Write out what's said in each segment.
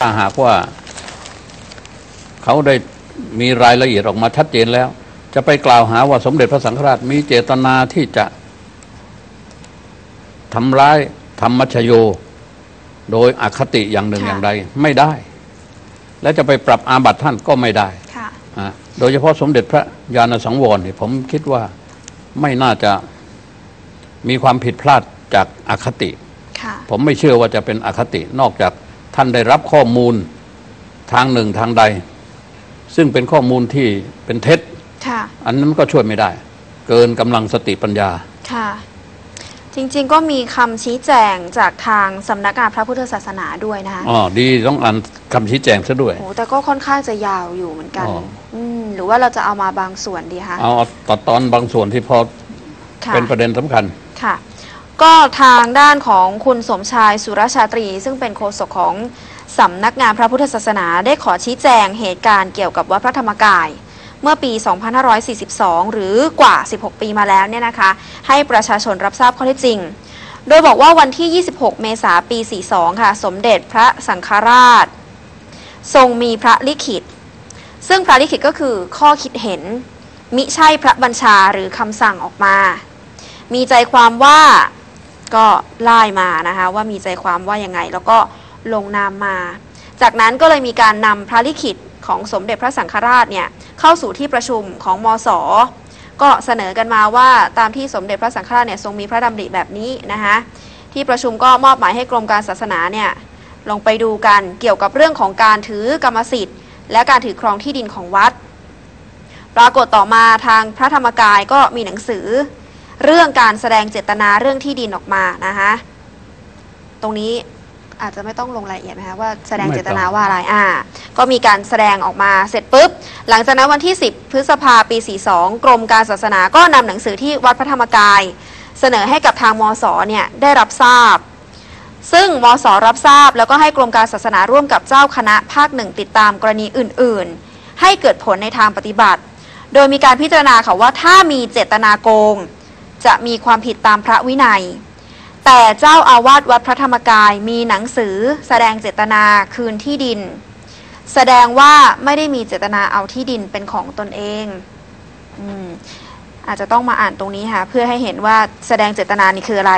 ถ้าหากว่า เขาได้มีรายละเอียดออกมาชัดเจนแล้ว จะไปกล่าวหาว่าสมเด็จพระสังฆราชมีเจตนาที่จะทำร้ายธรรมชโย โดยอคติอย่างหนึ่งค่ะอย่างใด ไม่ได้ และจะไปปรับอาบัติท่านก็ไม่ได้ค่ะอะโดยเฉพาะสมเด็จพระญาณสังวรเนี่ยผมคิดว่าไม่น่าจะมีความผิดพลาดจากอคติค่ะผมไม่เชื่อว่าจะเป็นอคตินอกจาก ท่านได้รับข้อมูลทางหนึ่งทางใด ซึ่งเป็นข้อมูลที่เป็นเท็จค่ะอันนั้นก็ช่วยไม่ได้ เกินกำลังสติปัญญาค่ะจริงๆ ก็มีคำชี้แจงจากทางสำนักงานพระพุทธศาสนาด้วยนะคะอ๋อดีต้องอ่านคำชี้แจงซะด้วยโอ้แต่ก็ค่อนข้างจะยาวอยู่เหมือนกันอ๋ออืมหรือว่าเราจะเอามาบางส่วนดีคะเอาตัดตอนบางส่วนที่พอค่ะเป็นประเด็นสำคัญค่ะ ก็ทางด้านของคุณสมชายสุรชาตรี ซึ่งเป็นโฆษกของสำนักงานพระพุทธศาสนาได้ขอชี้แจงเหตุการณ์เกี่ยวกับวัดพระธรรมกาย เมื่อปี 2542 หรือกว่า 16 ปีมาแล้วเนี่ยนะคะ ให้ประชาชนรับทราบข้อเท็จจริง โดยบอกว่าวันที่ 26 เมษายนปี 42 ค่ะ สมเด็จพระสังฆราช ทรงมีพระลิขิต ซึ่งพระลิขิตก็คือข้อคิดเห็น มิใช่พระบัญชาหรือคำสั่งออกมา มีใจความว่า ก็ไล่มานะคะว่ามีใจความว่ายังไง แล้วก็ลงนามมา จากนั้นก็เลยมีการนำพระลิขิตของสมเด็จพระสังฆราชเนี่ยเข้าสู่ที่ประชุมของมสก็เสนอกันมาว่าตามที่สมเด็จพระสังฆราชเนี่ยทรงมีพระดำริแบบนี้นะคะที่ประชุมก็มอบหมายให้กรมการศาสนาเนี่ยลงไปดูกันเกี่ยวกับเรื่องของการถือกรรมสิทธิ์ และการถือครองที่ดินของวัด ปรากฏต่อมาทางพระธรรมกายก็มีหนังสือ เรื่องการแสดงเจตนาเรื่องที่ดินออกมานะคะตรงนี้อาจจะไม่ต้องลงรายละเอียดนะคะว่าแสดงเจตนาว่าอะไรอ่า ก็มีการแสดงออกมาเสร็จปุ๊บ หลังจากนั้นวันที่ 10 พฤษภาปี 42 กรมการศาสนาก็นำหนังสือที่วัดพระธรรมกาย เสนอให้กับทางมสเนี่ยได้รับทราบ ซึ่งมสรับทราบ แล้วก็ให้กรมการศาสนาร่วมกับเจ้าคณะภาคหนึ่งติดตามกรณีอื่น ๆ ให้เกิดผลในทางปฏิบัติ โดยมีการพิจารณาค่ะว่าถ้ามีเจตนาโกง จะมีความผิดตามพระวินัย แต่เจ้าอาวาสวัดพระธรรมกายมีหนังสือแสดงเจตนาคืนที่ดิน แสดงว่าไม่ได้มีเจตนาเอาที่ดินเป็นของตนเองออาจจะต้องมาอ่านตรงนี้ค่ะเพื่อให้เห็นว่าแสดงเจตนานี่คืออะไร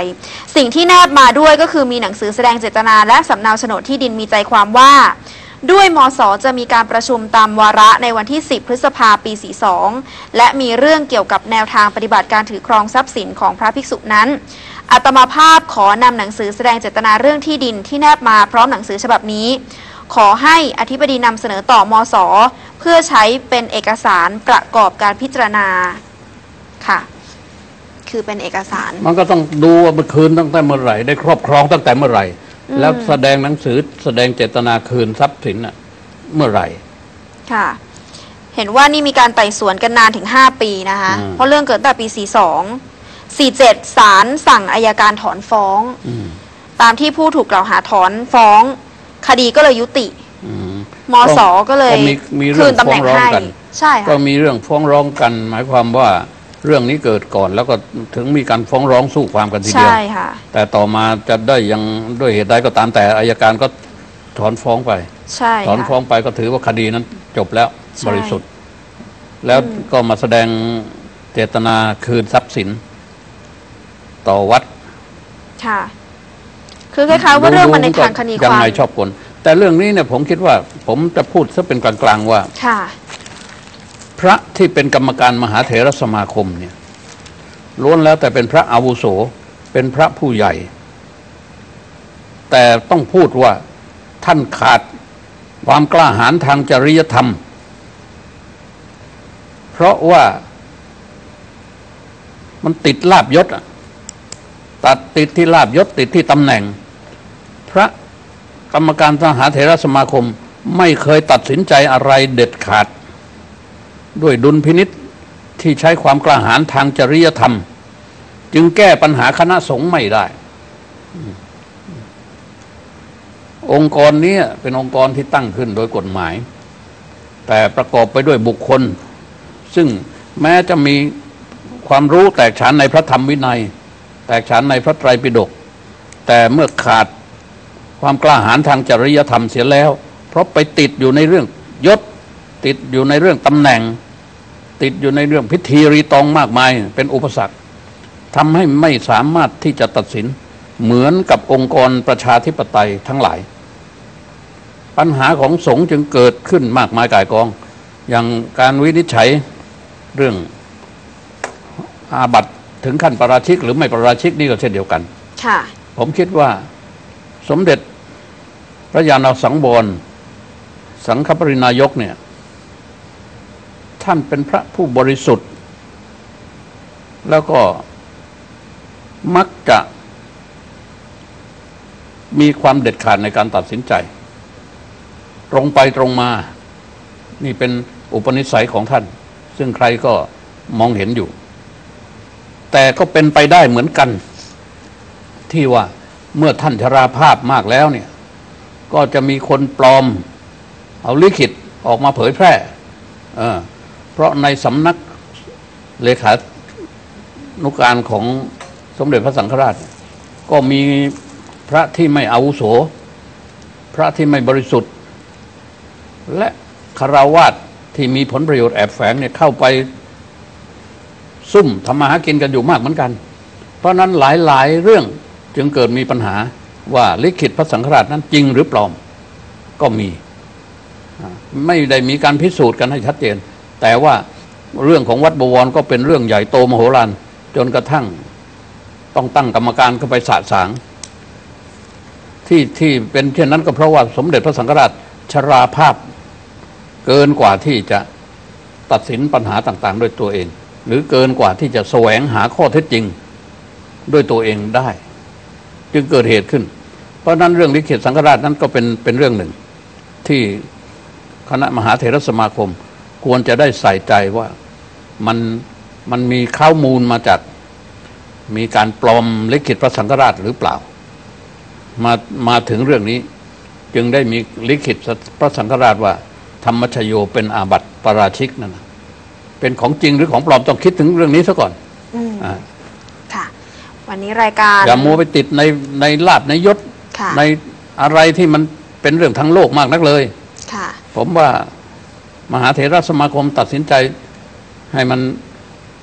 สิ่งที่แนบมาด้วยก็คือมีหนังสือแสดงเจตนาและสำเนาโฉนดที่ดินมีใจความว่า ด้วยมสจะมีการประชุมตามวาระในวันที่ 10 พฤษภาปี 42 และมีเรื่องเกี่ยวกับแนวทางปฏิบัติการถือครองทรัพย์สินของพระภิกษุนั้นอัตมาภาพขอนำหนังสือแสดงเจตนาเรื่องที่ดินที่แนบมาพร้อมหนังสือฉบับนี้ ขอให้อธิบดีนำเสนอต่อมสเพื่อใช้เป็นเอกสารประกอบการพิจารณาค่ะ คือเป็นเอกสาร มันก็ต้องดูว่ามันคืนตั้งแต่เมื่อไหร่ได้ครอบครองตั้งแต่เมื่อไหร่ แล้วแสดงหนังสือแสดงเจตนาคืนทรัพย์สินน่ะเมื่อไหร่ ค่ะ เห็นว่านี่มีการไต่สวนกันนานถึง 5 ปีนะคะ อืม เพราะเรื่องเกิดตั้งแต่ปี 42 47ศาลสั่งอายการถอนฟ้อง อืมตามที่ผู้ถูกกล่าวหาถอนฟ้อง คดีก็เลยยุติ อืม มสก็เลยก็มีมีเรื่คืองนตำแหน่งฟ้องร้องให้กัน ใช่ก็ค่ะมีเรื่องฟ้องร้องกัน หมายความว่า เรื่องนี้เกิดก่อนแล้วก็ถึงมีการฟ้องร้องสู้ความกันทีเดียวใช่ค่ะ แต่ต่อมาจะได้ยังด้วยเหตุใดก็ตามแต่อายการก็ถอนฟ้องไป ใช่ถอนค่ะฟ้องไปก็ถือว่าคดีนั้นจบแล้วใช่บริสุทธิ์ แล้วก็มาแสดงเจตนาคืนทรัพย์สิน ต่อวัด ค่ะ คือคล้ายๆว่าเรื่องมันในทางคดียัควางมไงชอบกลแต่เรื่องนี้เนี่ยผมคิดว่า ผมจะพูดซะเป็นกลางๆว่า ค่ะ พระที่เป็นกรรมการมหาเถรสมาคมเนี่ยล้วนแล้วแต่เป็นพระอาวุโสเป็นพระผู้ใหญ่ แต่ต้องพูดว่าท่านขาดความกล้าหาญทางจริยธรรม เพราะว่ามันติดลาบยศตัดติดที่ลาบยศติดที่ตำแหน่ง พระกรรมการมหาเถรสมาคมไม่เคยตัดสินใจอะไรเด็ดขาด ด้วยดุลพินิษที่ใช้ความกล้าหาญทางจริยธรรม จึงแก้ปัญหาคณะสงฆ์ไม่ได้ องค์กรนี้เป็นองค์กรที่ตั้งขึ้นโดยกฎหมาย แต่ประกอบไปด้วยบุคคล ซึ่งแม้จะมีความรู้แตกฉานในพระธรรมวินัย แตกฉานในพระไตรปิฎกแต่เมื่อขาดความกล้าหาญทางจริยธรรมเสียแล้ว เพราะไปติดอยู่ในเรื่องยศ ติดอยู่ในเรื่องตำแหน่ง ติดอยู่ในเรื่องพิธีรีตองมากมาย เป็นอุปสรรคทำให้ไม่สามารถที่จะตัดสินเหมือนกับองค์กรประชาธิปไตยทั้งหลาย ปัญหาของสงฆ์จึงเกิดขึ้นมากมายกายกอง อย่างการวินิจฉัยเรื่องอาบัตถึงขั้นประราชิก หรือไม่ประราชิกนี่ก็เช่นเดียวกัน ค่ะ ผมคิดว่าสมเด็จพระยาณสังวรสังฆปรินายกเนี่ย ท่านเป็นพระผู้บริสุทธิ์ แล้วก็มักจะมีความเด็ดขาดในการตัดสินใจ ตรงไปตรงมา นี่เป็นอุปนิสัยของท่าน ซึ่งใครก็มองเห็นอยู่ แต่ก็เป็นไปได้เหมือนกัน ที่ว่าเมื่อท่านชราภาพมากแล้วเนี่ย ก็จะมีคนปลอม เอาลิขิตออกมาเผยแพร่ เพราะในสำนักเลขานุการของสมเด็จพระสังฆราช ก็มีพระที่ไม่อาวุโส พระที่ไม่บริสุทธิ์ และคาราวาสที่มีผลประโยชน์แอบแฝงเนี่ยเข้าไปซุ่มทำมาหากินกันอยู่มากเหมือนกัน เพราะนั้นหลายๆเรื่องจึงเกิดมีปัญหาว่าลิขิตพระสังฆราชนั้นจริงหรือปลอมก็มี ไม่ได้มีการพิสูจน์กันให้ชัดเจน แต่ว่าเรื่องของวัดบวรก็เป็นเรื่องใหญ่โตมโหฬารจนกระทั่งต้องตั้งกรรมการเข้าไปสะสาง ที่ที่เป็นเช่นนั้นก็เพราะว่าสมเด็จพระสังฆราชชราภาพเกินกว่าที่จะตัดสินปัญหาต่างๆ ด้วยตัวเอง หรือเกินกว่าที่จะแสวงหาข้อเท็จจริงด้วยตัวเองได้ จึงเกิดเหตุขึ้น เพราะฉะนั้นเรื่องลิขิตสังฆราชนั้นก็เป็นเป็นเรื่องหนึ่ง ที่คณะมหาเถรสมาคม ควรจะได้ใส่ใจว่ามันมันมีข้อมูลมาจากมีการปลอมลิขิตพระสังฆราชหรือเปล่า มามาถึงเรื่องนี้ จึงได้มีลิขิตพระสังฆราชว่า ธรรมชโยเป็นอาบัติปาราชิกนั่นนะเป็นของจริงหรือของปลอมต้องคิดถึงเรื่องนี้ซะก่อนอืมอ่าค่ะ วันนี้รายการอย่ามัวไปติดในในลาบในยศค่ะในอะไรที่มันเป็นเรื่องทั้งโลกมากนักเลย ค่ะ ผมว่า มหาเถรสมาคมตัดสินใจ ให้มัน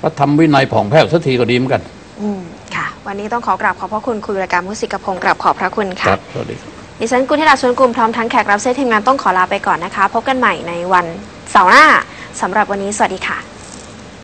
พระธรรมวินัยผ่องแผ้วสักทีก็ดีเหมือนกัน อืมค่ะ วันนี้ต้องขอกราบขอบพระคุณคุณรายการมุสิกพงศ์กราบขอบพระคุณคค่ะรับสวัสดีครับดิฉันกุณธิดาชวนกลุ่มพร้อมทั้งแขกรับเชิญทีมงานต้องขอลาไปก่อนนะคะ พบกันใหม่ในวันเสาร์หน้าสำหรับวันนี้สวัสดีค่ะ